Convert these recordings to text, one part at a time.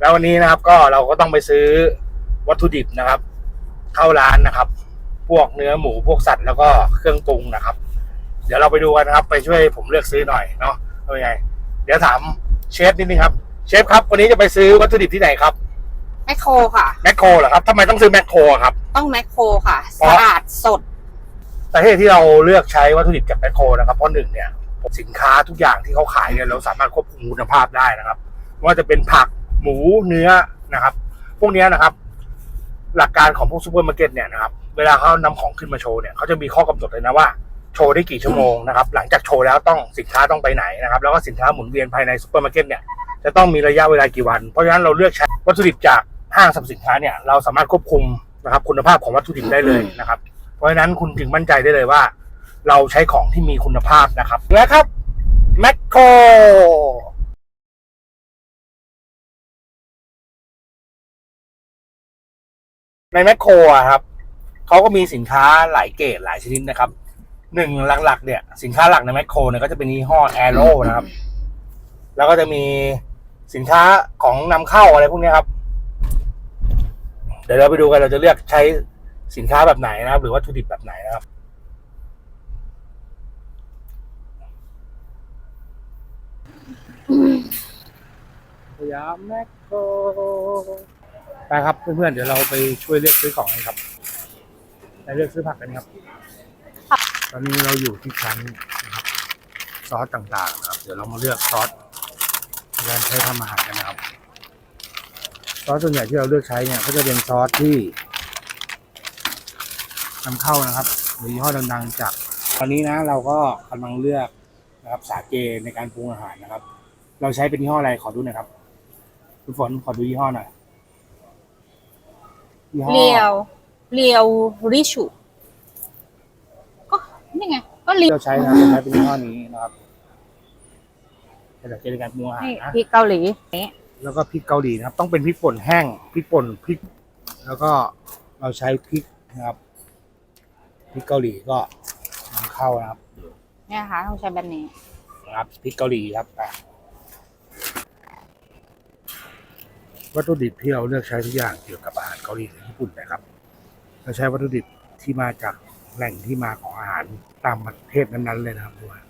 แล้ววันนี้นะครับก็เราก็ต้องไปซื้อวัตถุดิบนะครับ เข้าร้านนะครับ พวกเนื้อหมูพวกสัตว์แล้วก็เครื่องปรุงนะครับ เดี๋ยวเราไปดูกันนะครับ ไปช่วยผมเลือกซื้อหน่อยเนาะเป็นไง เดี๋ยวถามเชฟนิดนึงครับ เชฟครับ วันนี้จะไปซื้อวัตถุดิบที่ไหนครับแมคโครค่ะ แมคโครเหรอครับทำไมต้องซื้อแมคโครอะครับ ต้องแมคโครค่ะเพราะสะอาดสดสาเหตุที่เราเลือกใช้วัตถุดิบจากแมคโครนะครับเพราะหนึ่งเนี่ยสินค้าทุกอย่างที่เขาขายเนี่ยเราสามารถควบคุมคุณภาพได้นะครับไม่ว่าจะเป็นผัก หมูเนื้อนะครับ พวกนี้นะครับ หลักการของพวกซูเปอร์มาร์เก็ตเนี่ยนะครับเวลาเขานำของขึ้นมาโชว์เนี่ยเขาจะมีข้อกำหนดเลยนะว่าโชว์ได้กี่ชั่วโมงนะครับ หลังจากโชว์แล้วต้องสินค้าต้องไปไหนนะครับ แล้วก็สินค้าหมุนเวียนภายในซูเปอร์มาร์เก็ตเนี่ยจะต้องมีระยะเวลากี่วัน เพราะฉะนั้นเราเลือกใช้วัตถุดิบจากห้างสรรพสินค้าเนี่ยเราสามารถควบคุมนะครับ คุณภาพของวัตถุดิบได้เลยนะครับ เพราะฉะนั้นคุณจึงมั่นใจได้เลยว่า เราใช้ของที่มีคุณภาพนะครับนะครับ ในแมคโครอะครับเขาก็มีสินค้าหลายเกรดหลายชนิดนะครับหนึ่งหลักๆ เนี่ย สินค้าหลักในแมคโครเนี่ยก็จะเป็นยี่ห้อแอโร่นะครับ แล้วก็จะมีสินค้าของนำเข้าอะไรพวกนี้ครับ เดี๋ยวเราไปดูกันเราจะเลือกใช้สินค้าแบบไหนนะครับ หรือวัตถุดิบแบบไหนนะครับสยามแมคโคร ไปครับเพื่อนๆเดี๋ยวเราไปช่วยเลือกซื้อของกันครับไปเลือกซื้อผักกันครับ ตอนนี้เราอยู่ที่ชั้นนะครับซอสต่างๆนะครับ เดี๋ยวเรามาเลือกซอสในการใช้ทำอาหารกันนะครับ ซอสส่วนใหญ่ที่เราเลือกใช้เนี่ยก็จะเป็นซอสที่นำเข้านะครับหรือยี่ห้อดังๆจาก ตอนนี้นะเราก็กำลังเลือกนะครับสาเกในการปรุงอาหารนะครับ เราใช้เป็นยี่ห้ออะไรขอดูหน่อยครับคุณฝนขอดูยี่ห้อหน่อย ยี่ห้อเรียวเรียวริชูก็นี่ไง ก็เรีที่ยวเราใช้นะครับเราใช้เป็นยี่ห้อนี้นะครับเป็นสาเกในการปรุงอาหารนี่นะพริกเกาหลีนี่แล้วก็พริกเกาหลีนะครับ ต้องเป็นพริกป่นแห้งพริกป่นพริก แล้วก็เราใช้พริกนะครับพริกเกาหลีก็นำเข้านะครับ เนี่ยค่ะต้องใช้แบบนี้ นะครับพริกเกาหลีครับอะวัตถุดิบที่เราเลือกใช้ทุกอย่างเกี่ยวกับอาหาร เกาหลีหรือญี่ปุ่นนะครับเราใช้วัตถุดิบที่มาจากแหล่งที่มาของอาหารตามประเทศนั้นๆเลยนะครับดูว่า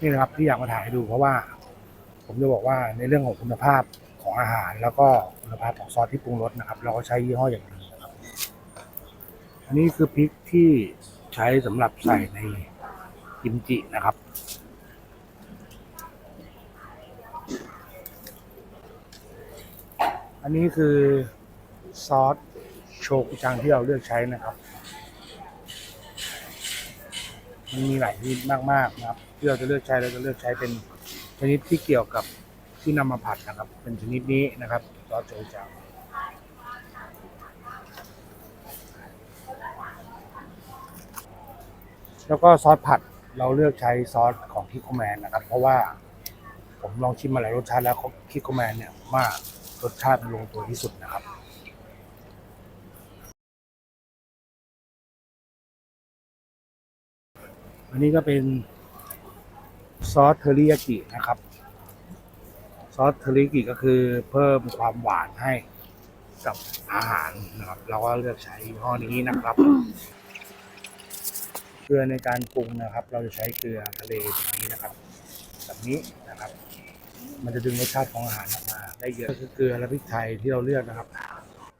นี่นะครับที่อยากมาถ่ายให้ดูเพราะว่า ผมจะบอกว่าในเรื่องของคุณภาพของอาหาร แล้วก็คุณภาพของซอสที่ปรุงรสนะครับ เราก็ใช้ยี่ห้ออย่างดีนะครับ อันนี้คือพริกที่ใช้สำหรับใส่ในกิมจินะครับ อันนี้คือซอสโชกุจังที่เราเลือกใช้นะครับ มันมีหลายชนิดมากๆนะครับที่เราจะเลือกใช้เราจะเลือกใช้เป็นชนิดที่เกี่ยวกับที่นำมาผัดนะครับ เป็นชนิดนี้นะครับซอสโชกุจังแล้วก็ซอสผัดเราเลือกใช้ซอสของคิโคแมนนะครับ เพราะว่าผมลองชิมมาหลายรสชาติแล้วคิโคแมนเนี่ยว่า รสชาติลงตัวที่สุดนะครับอันนี้ก็เป็นซอสเทอริยากินะครับ ซอสเทอริยากิก็คือเพิ่มความหวานให้กับอาหารนะครับ เราก็เลือกใช้ยี่ห้อนี้นะครับ เกลือในการปรุงนะครับ เราจะใช้เกลือทะเลแบบนี้นะครับ แบบนี้นะครับ มันจะดึงรสชาติของอาหารออกมา ได้เยอะก็คือเกลือและพริกไทยที่เราเลือกนะครับ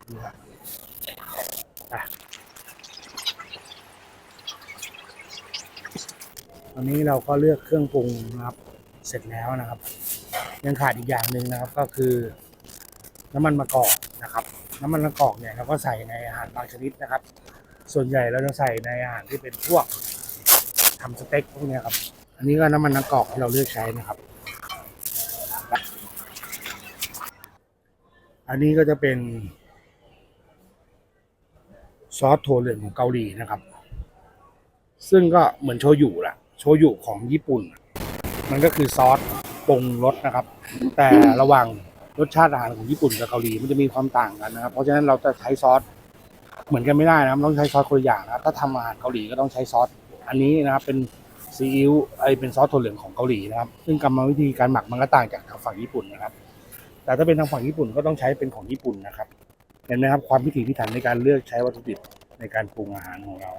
ดูครับตอนนี้เราก็เลือกเครื่องปรุงนะครับ เสร็จแล้วนะครับ ยังขาดอีกอย่างหนึ่งนะครับก็คือ น้ำมันมะกอกนะครับ น้ำมันมะกอกเนี่ยเราก็ใส่ในอาหารบางชนิดนะครับ ส่วนใหญ่เราจะใส่ในอาหารที่เป็นพวกทำสเต็กพวกเนี้ยครับ อันนี้ก็น้ำมันมะกอกที่เราเลือกใช้นะครับ อันนี้ก็จะเป็นซอสถั่วเหลืองของเกาหลีนะครับ ซึ่งก็เหมือนโชยุแหละโชยุของญี่ปุ่น มันก็คือซอสปรุงรสนะครับ แต่ระหว่างรสชาติอาหารของญี่ปุ่นกับเกาหลีมันจะมีความต่างกันนะครับ เพราะฉะนั้นเราจะใช้ซอสเหมือนกันไม่ได้นะครับต้องใช้ซอสคนละอย่างนะครับถ้าทำอาหารเกาหลีก็ต้องใช้ซอสอันนี้นะครับเป็นซีอิ๊วไอเป็นซอสถั่วเหลืองของเกาหลีนะครับ ซึ่งกรรมวิธีการหมักมันก็ต่างจากทางฝั่งญี่ปุ่นนะครับ แต่ถ้าเป็นทางฝั่งญี่ปุ่นก็ต้องใช้เป็นของญี่ปุ่นนะครับ เห็นไหมครับความพิถีพิถันในการเลือกใช้วัตถุดิบในการปรุงอาหารของเรา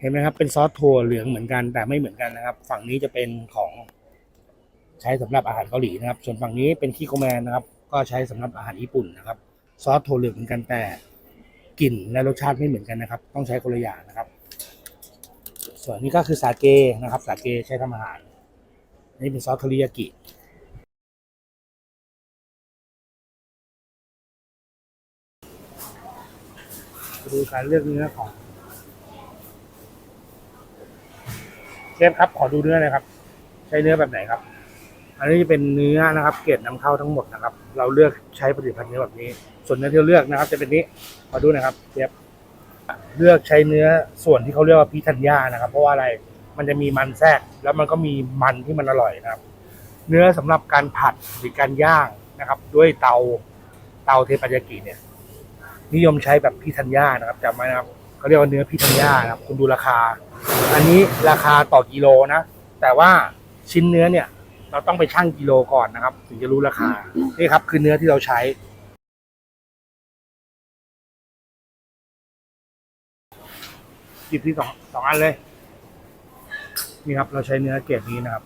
เห็นไหมครับเป็นซอสถั่วเหลืองเหมือนกันแต่ไม่เหมือนกันนะครับ ฝั่งนี้จะเป็นของใช้สำหรับอาหารเกาหลีนะครับ ส่วนฝั่งนี้เป็นคิโกแมนนะครับ ก็ใช้สำหรับอาหารญี่ปุ่นนะครับ ซอสถั่วเหลืองเหมือนกันแต่กลิ่นและรสชาติไม่เหมือนกันนะครับ ต้องใช้คนละอย่างนะครับ ส่วนนี้ก็คือสาเกนะครับ สาเกใช้ทำอาหารนี่เป็นซอสเทริยากิ ดูการเลือกเนื้อของเชฟครับขอดูเนื้อหน่อยครับ ใช้เนื้อแบบไหนครับ อันนี้จะเป็นเนื้อนะครับ เกรดนำเข้าทั้งหมดนะครับ เราเลือกใช้ผลิตภัณฑ์เนื้อแบบนี้ ส่วนเนื้อที่เราเลือกนะครับ จะเป็นนี้ขอดูนะครับเชฟเลือกใช้เนื้อส่วนที่เขาเรียกว่าพิทัญญานะครับ เพราะว่าอะไรมันจะมีมันแทรกแล้วมันก็มีมันที่มันอร่อยนะครับ เนื้อสำหรับการผัดหรือการย่างนะครับ ด้วยเตาเตาเทปัญญากิเนี่ย นิยมใช้แบบพิทัญญานะครับจำไว้นะครับเขาเรียกว่าเนื้อพิทัญญานะครับ คุณดูราคา อันนี้ราคาต่อกิโลนะ แต่ว่าชิ้นเนื้อเนี่ย เราต้องไปชั่งกิโลก่อนนะครับ ถึงจะรู้ราคานี่ครับ คือเนื้อที่เราใช้หยิบที่สองสองอันเลย นี่ครับ เราใช้เนื้อเกรดนี้นะครับ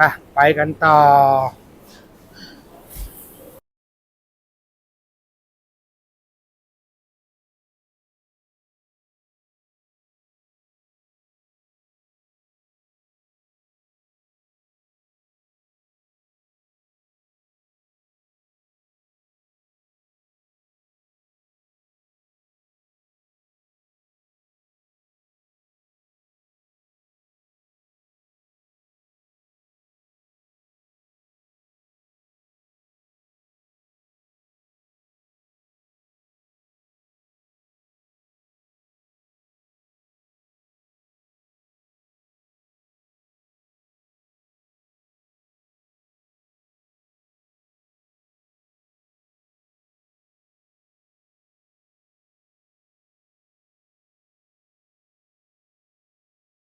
อะไปกันต่อ